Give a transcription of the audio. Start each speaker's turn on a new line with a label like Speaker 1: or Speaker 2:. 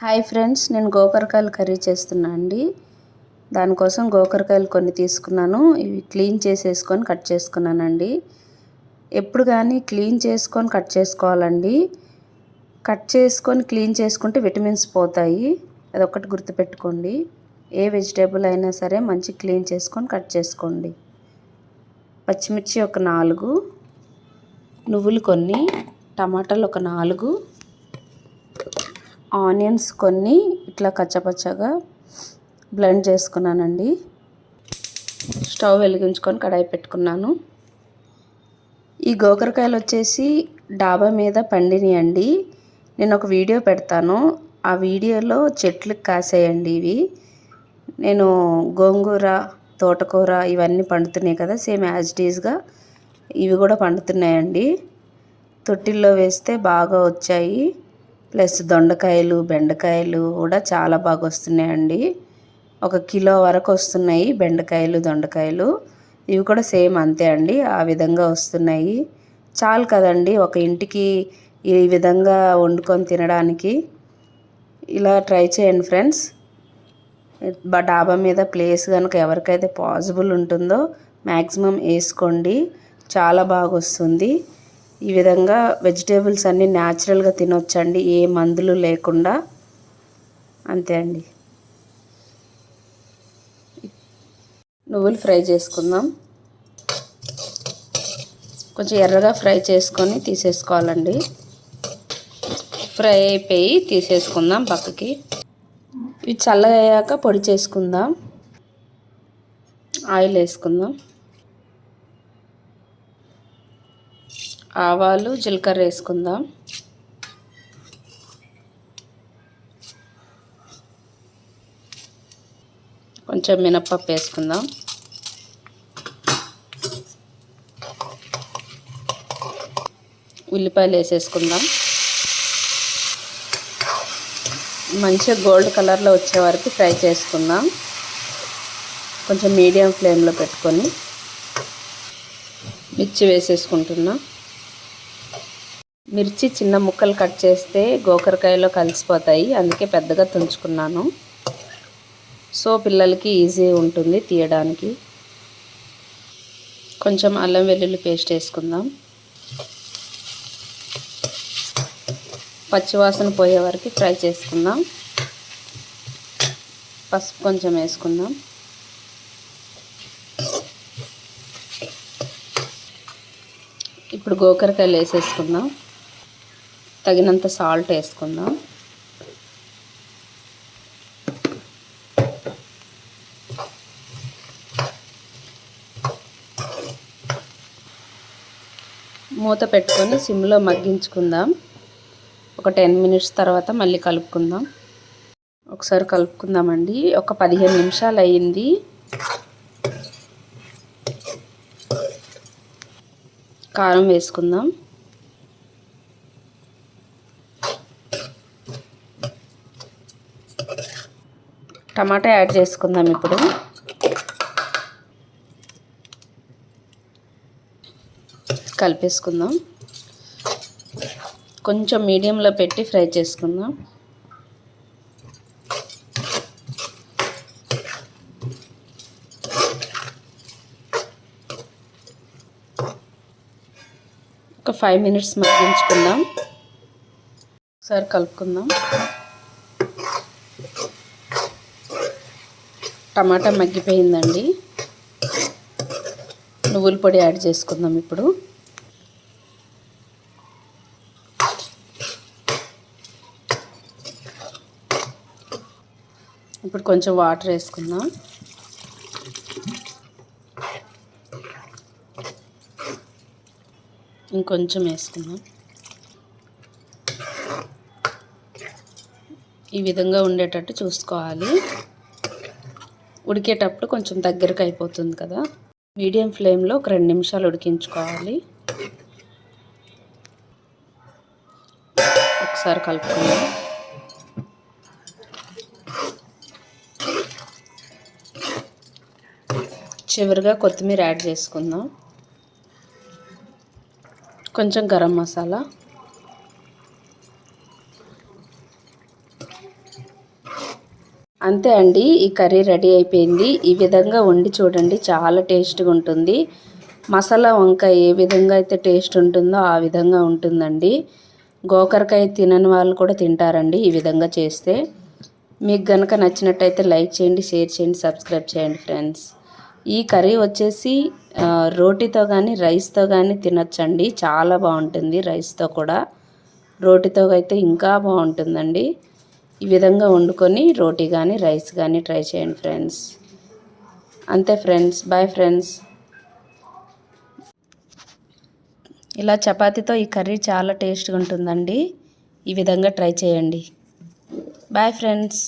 Speaker 1: Hi friends నేను గోకరకాయలు curry చేస్తున్నా అండి. దానికోసం గోకరకాయలు కొన్ని తీసుకున్నాను. ఇవి క్లీన్ చేసేసుకొని కట్ చేసుకున్నానండి. ఎప్పుడు కానీ క్లీన్ చేసుకొని కట్ చేసుకోవాలండి. కట్ చేసుకొని క్లీన్ చేసుకుంటే విటమిన్స్ పోతాయి. అదొకటి గుర్తుపెట్టుకోండి. ఏ వెజిటేబుల్ అయినా సరే మంచి క్లీన్ చేసుకొని కట్ చేసుకోండి. పచ్చిమిర్చి ఒక నాలుగు నువ్వులు కొన్ని టమాటాలు ఒక నాలుగు ఆనియన్స్ కొన్ని ఇట్లా కచ్చపచ్చగా బ్లెండ్ చేసుకున్నానండి. స్టవ్ వెలిగించుకొని కడాయి పెట్టుకున్నాను. ఈ గోకరకాయలు వచ్చేసి డాబా మీద పండినాయండి. నేను ఒక వీడియో పెడతాను. ఆ వీడియోలో చెట్లకు కాసేయండి ఇవి. నేను గోంగూర తోటకూర ఇవన్నీ పండుతున్నాయి కదా సేమ్ యాజ్ డీజ్గా ఇవి కూడా పండుతున్నాయండి. తొట్టిల్లో వేస్తే బాగా వచ్చాయి. ప్లస్ దొండకాయలు బెండకాయలు కూడా చాలా బాగా వస్తున్నాయండి. ఒక కిలో వరకు వస్తున్నాయి బెండకాయలు దొండకాయలు. ఇవి కూడా సేమ్ అంతే అండి ఆ విధంగా వస్తున్నాయి. చాలు కదండి ఒక ఇంటికి ఈ విధంగా వండుకొని తినడానికి. ఇలా ట్రై చేయండి ఫ్రెండ్స్. డాబా మీద ప్లేస్ కనుక ఎవరికైతే పాసిబుల్ ఉంటుందో మ్యాక్సిమం వేసుకోండి. చాలా బాగా వస్తుంది. ఈ విధంగా వెజిటేబుల్స్ అన్నీ న్యాచురల్గా తినొచ్చండి. ఏ మందులు లేకుండా. అంతే అండి. నువ్వులు ఫ్రై చేసుకుందాం. కొంచెం ఎర్రగా ఫ్రై చేసుకొని తీసేసుకోవాలండి. ఫ్రై అయిపోయి తీసేసుకుందాం పక్కకి. ఇవి చల్లగా అయ్యాక పొడి చేసుకుందాం. ఆయిల్ వేసుకుందాం. ఆవాలు జీలకర్ర వేసుకుందాం. కొంచెం మినప్పప్పు వేసుకుందాం. ఉల్లిపాయలు వేసేసుకుందాం. మంచిగా గోల్డ్ కలర్లో వచ్చే వరకు ఫ్రై చేసుకుందాం. కొంచెం మీడియం ఫ్లేమ్లో పెట్టుకొని మిర్చి వేసేసుకుంటున్నాం. మిర్చి చిన్న ముక్కలు కట్ చేస్తే గోకరకాయలో కలిసిపోతాయి. అందుకే పెద్దగా తుంచుకున్నాను. సో పిల్లలకి ఈజీ ఉంటుంది తీయడానికి. కొంచెం అల్లం వెల్లుల్లి పేస్ట్ వేసుకుందాం. పచ్చివాసన పోయే వరకు ఫ్రై చేసుకుందాం. పసుపు కొంచెం వేసుకుందాం. ఇప్పుడు గోకరకాయలు వేసేసుకుందాం. తగినంత సాల్ట్ వేసుకుందాం. మూత పెట్టుకొని సిమ్లో మగ్గించుకుందాం. ఒక టెన్ మినిట్స్ తర్వాత మళ్ళీ కలుపుకుందాం. ఒకసారి కలుపుకుందామండి. ఒక పదిహేను నిమిషాలు అయ్యింది. కారం వేసుకుందాం. టమాటా యాడ్ చేసుకుందాం ఇప్పుడు. కలిపేసుకుందాం. కొంచెం మీడియంలో పెట్టి ఫ్రై చేసుకుందాం. ఒక ఫైవ్ మినిట్స్ మగ్గించుకుందాం. ఒకసారి కలుపుకుందాం. టమాటా మగ్గిపోయిందండి. నువ్వుల పొడి యాడ్ చేసుకుందాం ఇప్పుడు. ఇప్పుడు కొంచెం వాటర్ వేసుకుందాం. ఇంకొంచెం వేసుకుందాం. ఈ విధంగా ఉండేటట్టు చూసుకోవాలి. ఉడికేటప్పుడు కొంచెం దగ్గరకు అయిపోతుంది కదా. మీడియం ఫ్లేమ్లో ఒక రెండు నిమిషాలు ఉడికించుకోవాలి. ఒకసారి కలుపుకుందాం. చివరిగా కొత్తిమీర యాడ్ చేసుకుందాం. కొంచెం గరం మసాలా. అంతే అండి ఈ కర్రీ రెడీ అయిపోయింది. ఈ విధంగా వండి చూడండి చాలా టేస్ట్గా ఉంటుంది. మసాలా వంకాయ ఏ విధంగా అయితే టేస్ట్ ఉంటుందో ఆ విధంగా ఉంటుందండి. గోకరకాయ తినని వాళ్ళు కూడా తింటారండి ఈ విధంగా చేస్తే. మీకు గనక నచ్చినట్టయితే లైక్ చేయండి షేర్ చేయండి సబ్స్క్రైబ్ చేయండి ఫ్రెండ్స్. ఈ కర్రీ వచ్చేసి రోటీతో కానీ రైస్తో కానీ తినొచ్చండి. చాలా బాగుంటుంది రైస్తో కూడా. రోటీతో అయితే ఇంకా బాగుంటుందండి. ఈ విధంగా వండుకొని రోటీ కానీ రైస్ కానీ ట్రై చేయండి ఫ్రెండ్స్. అంతే ఫ్రెండ్స్. Bye friends. ఇలా చపాతీతో ఈ కర్రీ చాలా టేస్ట్గా ఉంటుందండి. ఈ విధంగా ట్రై చేయండి. Bye friends.